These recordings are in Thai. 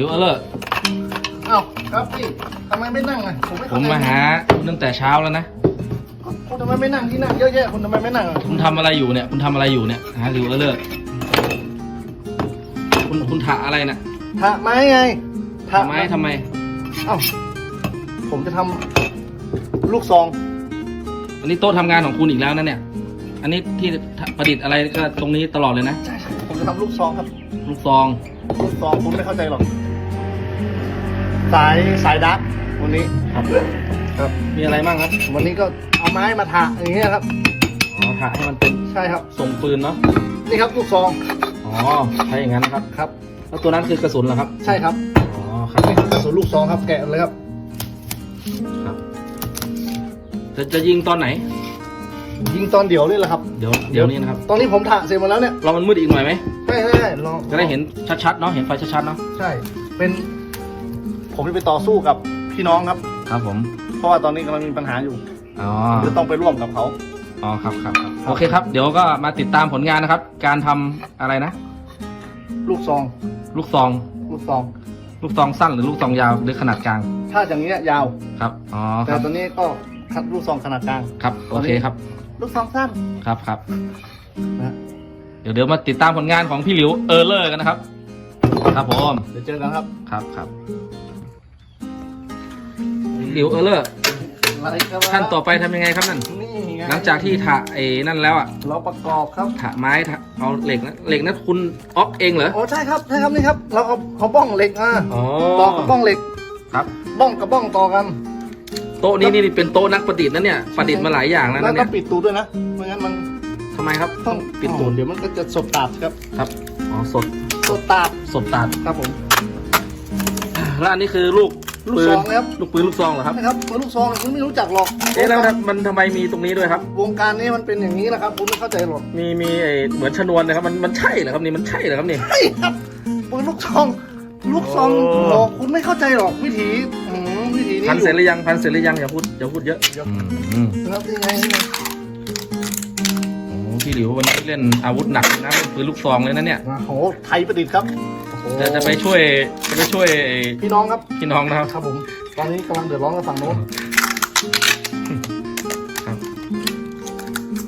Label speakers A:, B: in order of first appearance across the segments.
A: หลิวเออเลอร์
B: อ้าวครับพี่ทำไมไม่นั่งอะผมไม่
A: ผ
B: เข้ามใจ
A: มาหาคุณตั้งแต่เช้าแล้วนะ
B: คุณทำไมไม่นั่งที่นั่งเยอะแยะคุณทำไมไม่นั่งอะ
A: คุณทำอะไรอยู่เนี่ย คุณทำอะไรอยู่เนี่ยฮะหลิวเออเลอร์คุณคุณถะอะไรน่ะ
B: ถะไม้ไงถะ
A: ทำไมทำไม
B: เอ้าผมจะทำลูกซอง
A: อันนี้โต๊ะทำงานของคุณอีกแล้วนะเนี่ย อันนี้ที่ประดิษฐ์อะไรก็ตรงนี้ตลอดเลยนะ
B: ใช่ใช่ผมจะทำลูกซองครับ
A: ลูกซอง
B: ลูกซองคุณไม่เข้าใจหรอก สายสายดักวันนี้
A: ครับ
B: ครับ
A: มีอะไรบ้างครับ
B: วันนี้ก็เอาไม้มาถะอย่างเงี้ยครับ
A: อ๋อถะให้มันเป็น
B: ใช่ครับ
A: ทรงปืนเนาะ
B: นี่ครับลูกซอง
A: อ๋อใช้อย่างนั้นนะครับ
B: ครับ
A: แล้วตัวนั้นคือกระสุนเหรอครับ
B: ใช่ครับ
A: อ๋อครับ
B: นี่คือกระสุนลูกซองครับแกะเลยครับ
A: ครับ จะจะยิงตอนไหน
B: ยิงตอนเดียวนี่แหละครับ
A: เดี๋ยวเดี๋ยวนี้นะครับ
B: ตอนนี้ผมถะเสร็จหมดแล้วเนี่ย
A: เรามันมืดอีกหน่อยไหม
B: ใช่ใช่ใช่ลอง
A: จะได้เห็นชัดๆเนาะเห็นไฟชัดๆเนาะ
B: ใช่ เป็น ผมจะไปต่อสู้กับพี่น้องครับ
A: ครับผม
B: เพราะว่าตอนนี้กำลังมีปัญหาอยู่
A: อ๋อ
B: จะต้องไปร่วมกับเขา
A: อ๋อครับครับครับโอเคครับ เดี๋ยวก็มาติดตามผลงานนะครับ การทำอะไรนะ
B: ลูกซอง
A: ลูกซอง
B: ลูกซอง
A: ลูกซองสั้นหรือลูกซองยาวหรือขนาดกลาง
B: ถ้าอย่างเงี้ยยาว
A: ครับ อ๋อค
B: แต่
A: รับ
B: ตัวนี้ก็คัดลูกซองขนาดกลาง
A: ครับ โอเคครับ
B: ลูกซองสั้น
A: ครับครับ
B: นะ
A: เดี๋ยวเดี๋ยวมาติดตามผลงานของพี่หลิวเออร์เลอร์กันนะครับ ครับผม
B: เดี๋ยวเจอกันครับ
A: ครับครับ หลิวเออร์เลอร์
B: อะไรครับ
A: ขั้นต่อไปทำยังไงครับนั่น
B: นี่ไง
A: หลังจากที่ถะไอ้นั่นแล้วอะ
B: เราประกอบครับ
A: ถะไม้ถะเอาเหล็กนะเหล็กนั้นคุณออกเองเหรอ
B: โอ้ใช่ครับใช่ครับนี่ครับ เราเอาเอาบ้องเหล็กมา
A: อ๋อ
B: ต่อกับบ้องเหล็ก
A: ครับ
B: บ้องกับบ้องต่อกัน
A: โต๊ะนี้นี่เป็นโต๊ะนักประดิษฐ์นะเนี่ย ประดิษฐ์มาหลายอย่างแล้ว
B: แล้
A: นะ
B: วก็
A: เนี่ย
B: ปิดตูดด้วยนะไม่งั้นมัน
A: ทำไมครับ
B: ต้อง
A: ปิดตูด
B: เดี๋ยวมันก็จะสบตาดครับ
A: ครับ อ๋อ สด
B: สบตาด
A: สดตาด
B: ครับผม
A: แล้วอันนี้คือลูก
B: ลูก
A: ปื
B: ซ
A: น
B: องนะครับ
A: ลูกปืนลูกซองเหรอครับ
B: นะครับปืนลูกซองคุณไม่รู้จักหรอก
A: เอ๊ะแล้วมันทำไมมีตรงนี้ด้วยครับ
B: วงการนี้มันเป็นอย่างนี้แหละครับคุณไม่เข้าใจหรอก
A: มีมีไอ้เหมือนชนวนนะครับมันมันใช่เหรอครับนี่มันใช่เหรอครับนี่
B: ใช่ครับปืนลูกซอง ลูกซอง
A: โอ้
B: โอ้คุณไม่เข้าใจหรอกวิธีอืมวิธีนี้
A: พันเสร็จหรือยังพันเสร็จหรือยังอย่าพูดอย่าพูดเยอะ
B: เดี๋ยว
A: อืมอืม
B: นะครับนี่ไงนี่ไง
A: โอ้พี่หลิววันนี้เล่นอาวุธหนักนะเป็นปืนลูกซองเลยนะเนี่ย
B: โอ้โหไทยประดิษฐ์ครับโอ้โห
A: จะจะไปช่วยจะไปช่วยไอ้
B: พี่น้องครับ
A: พี่น้องนะครับ
B: ครับผมตอนนี้กำลังเดือดร้อนกับฝั่งโน้น
A: ครับ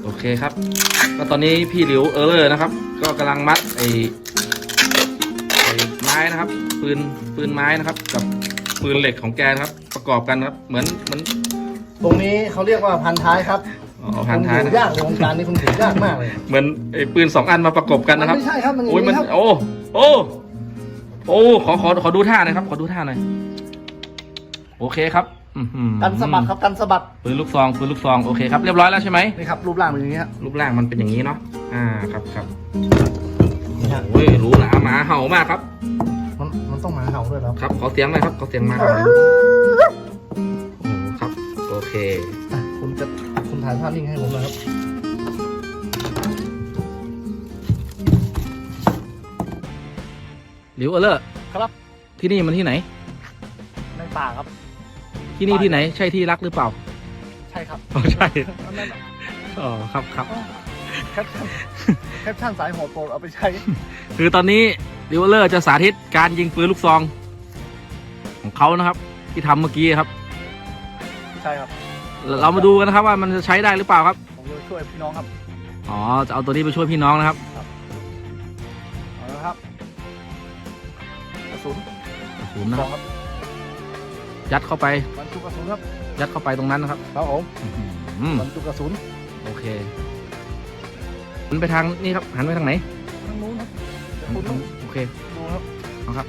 A: โอเคครับก็ตอนนี้พี่หลิวเออร์เลอร์นะครับ ก็กำลังมัดไอ้ไอ้ไม้นะครับ ปืนปืนไม้นะครับ กับปืนเหล็กของแกนะครับ ประกอบกันนะครับ เหมือนเหมือน
B: ตรงนี้เขาเรียกว่าพันท้ายครับ
A: อ๋อพันท้าย
B: ผม
A: นะ
B: ถือยากในวงการนี้คุณถือยากมากเลย
A: เหมือนไอ้ปืนสองอันมาประกบกันนะครับ
B: ไม่ใช่ครับมันอย่าง
A: โอ้ยมัน
B: นี้ครับ
A: โอ้โอ้ โอ้ ขอขอขอดูท่าหน่อยครับ ขอดูท่าหน่อย โอเคครับอื้อหือ
B: กันสะบัดครับกันสะบัด
A: ปืนลูกซองปืนลูกซอง โอเคครับ เรียบร้อยแล้วใช่ไหม
B: นี่ครับรูปร่างเป็นอย่างนี้ครับ
A: รูปร่างมันเป็นอย่างนี้เนาะ อ่า ครับครับ
B: นี่ครับ
A: โอ้ยรู้ละหมาเห่ามากครับ
B: มันมันต้องหมาเห่าด้วยแล้ว
A: ครับ ขอเสียงหน่อยครับ ขอเสียงหมาเห่าหน่อยโอ้ครับ โอเค
B: อะคุณจะคุณถ่ายภาพนิ่งให้ผมเลยครับ
A: หลิวเออเลอร์
B: ครับ
A: ที่นี่มันที่ไหน
B: ในป่าครับ
A: ที่นี่ที่ไหน ใช่ที่รักหรือเปล่า
B: ใช่ครับ
A: อ๋อใช่
B: อันนั้นน่ะ
A: อ๋อครับครับ
B: แคปชั่นแคปชั่นสายโหดโปรดเอาไปใช้
A: คือตอนนี้ลิเวอร์เลอร์จะสาธิตการยิงปืนลูกซอง ของเขานะครับ ที่ทำเมื่อกี้ครับ
B: ใช่ครับ
A: เราเรามาดูกันนะครับว่ามันจะใช้ได้หรือเปล่าครับ
B: ผมจะช่วยพี่น้องครับ
A: อ๋อ จะเอาตัวนี้ไปช่วยพี่น้องนะครับ
B: สุน
A: กระสุนนะ
B: ส
A: ค
B: อ
A: รับ
B: งครับ
A: ยัดเข้าไป
B: บรรจุกระสุนครับ
A: ยัดเข้าไปตรงนั้นนะครับ
B: ครับผม
A: อืม
B: บรรจุกระสุน
A: โอเคหันไปทางนี่ครับหันไปทางไหน
B: ทางนู้นครับเดี๋ยวคุณต้อง
A: โอเค
B: ดูครับ
A: เอาครับ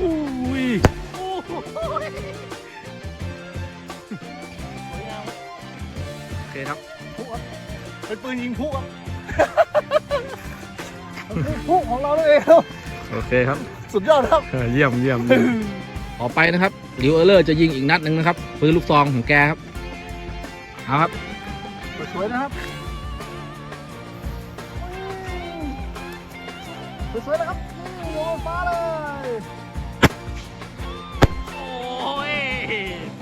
A: อุ้ย
B: โอ้โหสวยงาม
A: โอเคครับ
B: พลุครับ เป็นปืนยิงพลุครับมันคือพลุของเราเองครับ
A: โอเคครับ
B: สุดยอดครับ
A: เออเยี่ยมเยี่ยมเยี่ยมต่อไปนะครับลิวเออร์เลอร์จะยิงอีกนัดหนึ่งนะครับปืนลูกซองของแกครับ เอาครับ
B: สวยๆนะครับ สวยๆนะครับนี่โยนฟ้าเลย
A: โอ้ย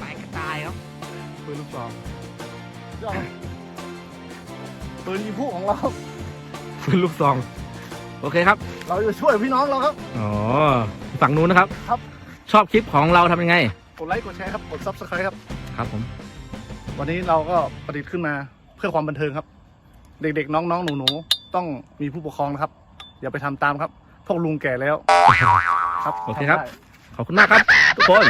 A: ตายก็ตายครับปืนลูกซอง
B: ยอดครับ ปืนยิงผู้ของเรา
A: ปืนลูกซอง โอเคครับ
B: เราจะช่วยพี่น้องเราครับ
A: อ๋อ ฝั่งนู้นนะครับ
B: ครับ
A: ชอบคลิปของเราทำยังไง
B: กดไลค์กดแชร์ครับ กดซับสไครต์ครับ
A: ครับผม
B: วันนี้เราก็ประดิษฐ์ขึ้นมาเพื่อความบันเทิงครับ เด็กๆ น้องๆ หนูๆ ต้องมีผู้ปกครองนะครับ อย่าไปทำตามครับ พวกลุงแก่แล้ว ครับ
A: โอเคครับ
B: ทำได้
A: ขอบคุณมากครับ ทุกคน